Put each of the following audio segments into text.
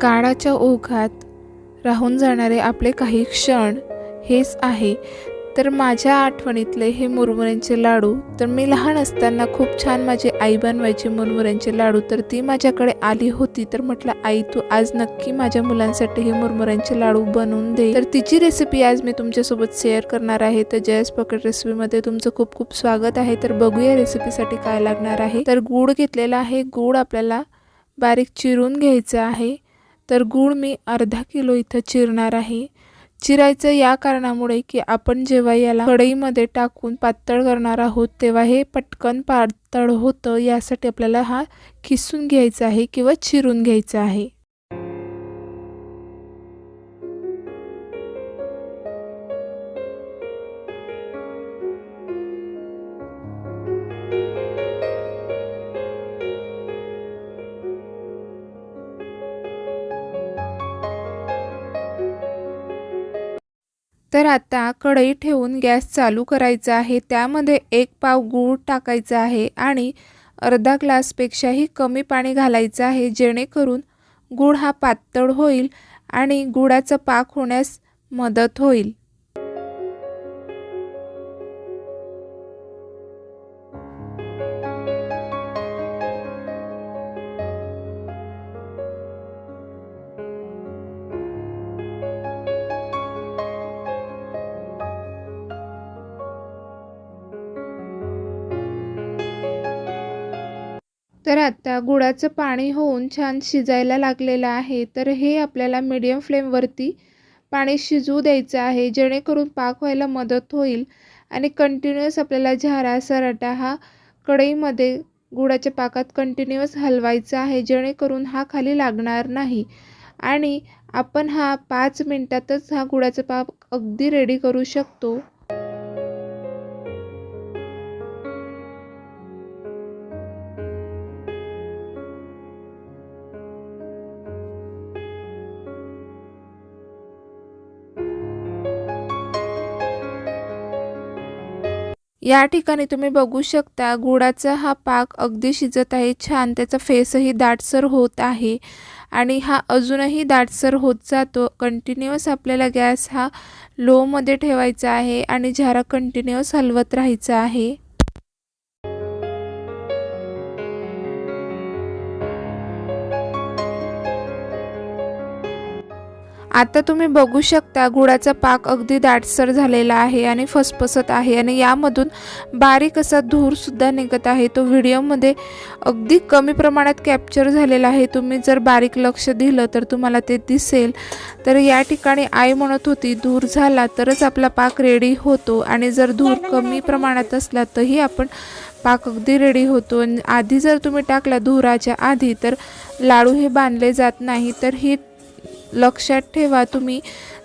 काळाच्या ओघात राहून जाणारे आपले काही क्षण हेच आहे. तर माझ्या आठवणीतले हे मुरमुऱ्यांचे लाडू तर मी लहान असताना खूप छान माझी आई बनवायची मुरमुऱ्यांचे लाडू तर ती माझ्याकडे आली होती तर म्हटलं आई तू आज नक्की माझ्या मुलांसाठी हे मुरमुऱ्यांचे लाडू बनवून दे. तर तिची रेसिपी आज मी तुमच्यासोबत शेअर करणार आहे. तर जयस पॉकेट रेसिपीमध्ये तुमचं खूप खूप स्वागत आहे. तर बघूया रेसिपीसाठी काय लागणार आहे. तर गूळ घेतलेला आहे. गूळ आपल्याला बारीक चिरून घ्यायचं आहे. तर गूळ मी अर्धा किलो इथं चिरणार आहे. चिरायचं या कारणामुळे की आपण जेव्हा याला कढईमध्ये टाकून पातळ करणार आहोत तेव्हा हे पटकन पातळ होतं यासाठी आपल्याला हा खिसून घ्यायचा आहे किंवा चिरून घ्यायचा आहे. तर आता कढई ठेवून गॅस चालू करायचा आहे. त्यामध्ये एक पाव गूळ टाकायचा आहे आणि अर्धा ग्लासपेक्षाही कमी पाणी घालायचं आहे जेणेकरून गूळ हा पातळ होईल आणि गुळाचा पाक होण्यास मदत होईल. तर आता गुळाचं पाणी होऊन छान शिजायला लागलेलं आहे. तर हे आपल्याला मीडियम फ्लेमवरती पाणी शिजवू द्यायचं आहे. जेणेकरून पाक व्हायला मदत होईल आणि कंटिन्युअस आपल्याला झारा सराटा हा कढईमध्ये गुळाच्या पाकात कंटिन्युअस हलवायचा आहे. जेणेकरून हा खाली लागणार नाही. आणि आपण हा पाच मिनटातच हा गुळाचा पाक अगदी रेडी करू शकतो. या ठिकाणी तुम्ही बघू शकता गुळाचा हा पाक अगदी शिजत आहे छान. त्याचा फेसही दाटसर होत आहे आणि हा अजूनही दाटसर होत जातो. कंटिन्युअस आपल्याला गॅस हा लोमध्ये ठेवायचा आहे आणि झारा कंटिन्युअस हलवत राहायचा आहे. आता तुम्ही बघू शकता गुळाचा पाक अगदी दाटसर झालेला आहे आणि फसफसत आहे आणि यामधून बारीक असा धूरसुद्धा निघत आहे. तो व्हिडिओमध्ये अगदी कमी प्रमाणात कॅप्चर झालेला आहे. तुम्ही जर बारीक लक्ष दिलं तर तुम्हाला ते दिसेल. तर या ठिकाणी आई म्हणत होती धूर झाला तरच आपला पाक रेडी होतो आणि जर धूर कमी प्रमाणात असला तरी आपण पाक अगदी रेडी होतो. आणि आधी जर तुम्ही टाकला धुराच्या आधी तर लाडू हे बांधले जात नाही. तर ही लक्षात ठेवा तुम्ही.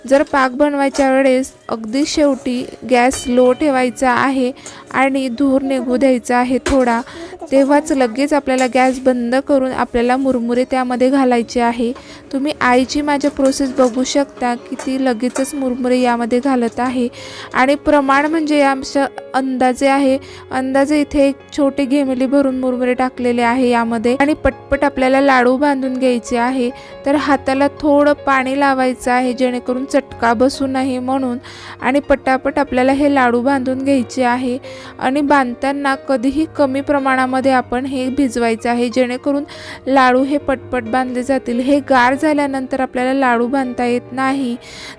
जर पाक बनवायच्या वेळेस अगदी शेवटी गॅस लो ठेवायचा आहे आणि धूर निघू द्यायचा आहे थोडा तेव्हाच लगेच आपल्याला गॅस बंद करून आपल्याला मुरमुरे त्यामध्ये घालायचे आहे. तुम्ही आईची माझ्या प्रोसेस बघू शकता की ती लगेचच मुरमुरे यामध्ये घालत आहे. आणि प्रमाण म्हणजे आमच्या अंदाजे आहे अंदाजे इथे एक छोटे घेमेली भरून मुरमुरे टाकलेले आहे यामध्ये. आणि पटपट आपल्याला लाडू बांधून घ्यायचे आहे. तर हाताला थोडं पाणी लावायचं आहे जेणेकरून चटका बसू नये म्हणून. आणि पटापट आपल्याला हे लाडू बांधून घ्यायचे आहे. आणि बांधताना कधीही कमी प्रमाणामध्ये आपण हे भिजवायचं आहे जेणेकरून लाडू हे पटपट बांधले जातील. हे गार झाल्यानंतर आपल्याला लाडू बांधता येत नाही.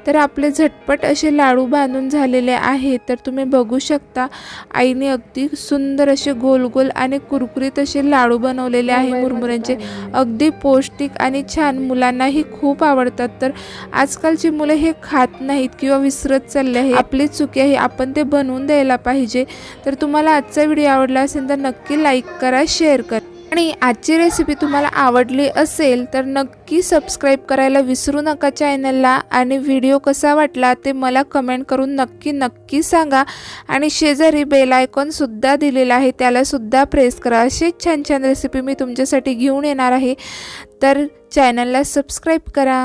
तर आपले झटपट असे लाडू बांधून झालेले आहेत. तर तुम्ही बघू शकता आईने अगदी सुंदर असे गोल गोल आणि कुरकुरीत असे लाडू बनवलेले आहे मुरमुऱ्यांचे. अगदी पौष्टिक आणि छान मुलांनाही खूप आवडतात. तर आजकालची मुलं हे खात नाहीत किंवा विसरत चालले आहे आपली चुकी आहे आपण ते बनवून द्यायला पाहिजे. तर तुम्हाला आजचा व्हिडिओ आवडला असेल तर नक्की लाईक करा शेअर करा. आणि आजची रेसिपी तुम्हाला आवडली असेल तर नक्की सबस्क्राईब करायला विसरू नका चॅनलला आणि व्हिडिओ कसा वाटला ते मला कमेंट करून नक्की नक्की सांगा. आणि शेजारी बेल आयकॉनसुद्धा दिलेला आहे त्यालासुद्धा प्रेस करा. अशीच छान छान रेसिपी मी तुमच्यासाठी घेऊन येणार आहे. तर चॅनलला सबस्क्राईब करा.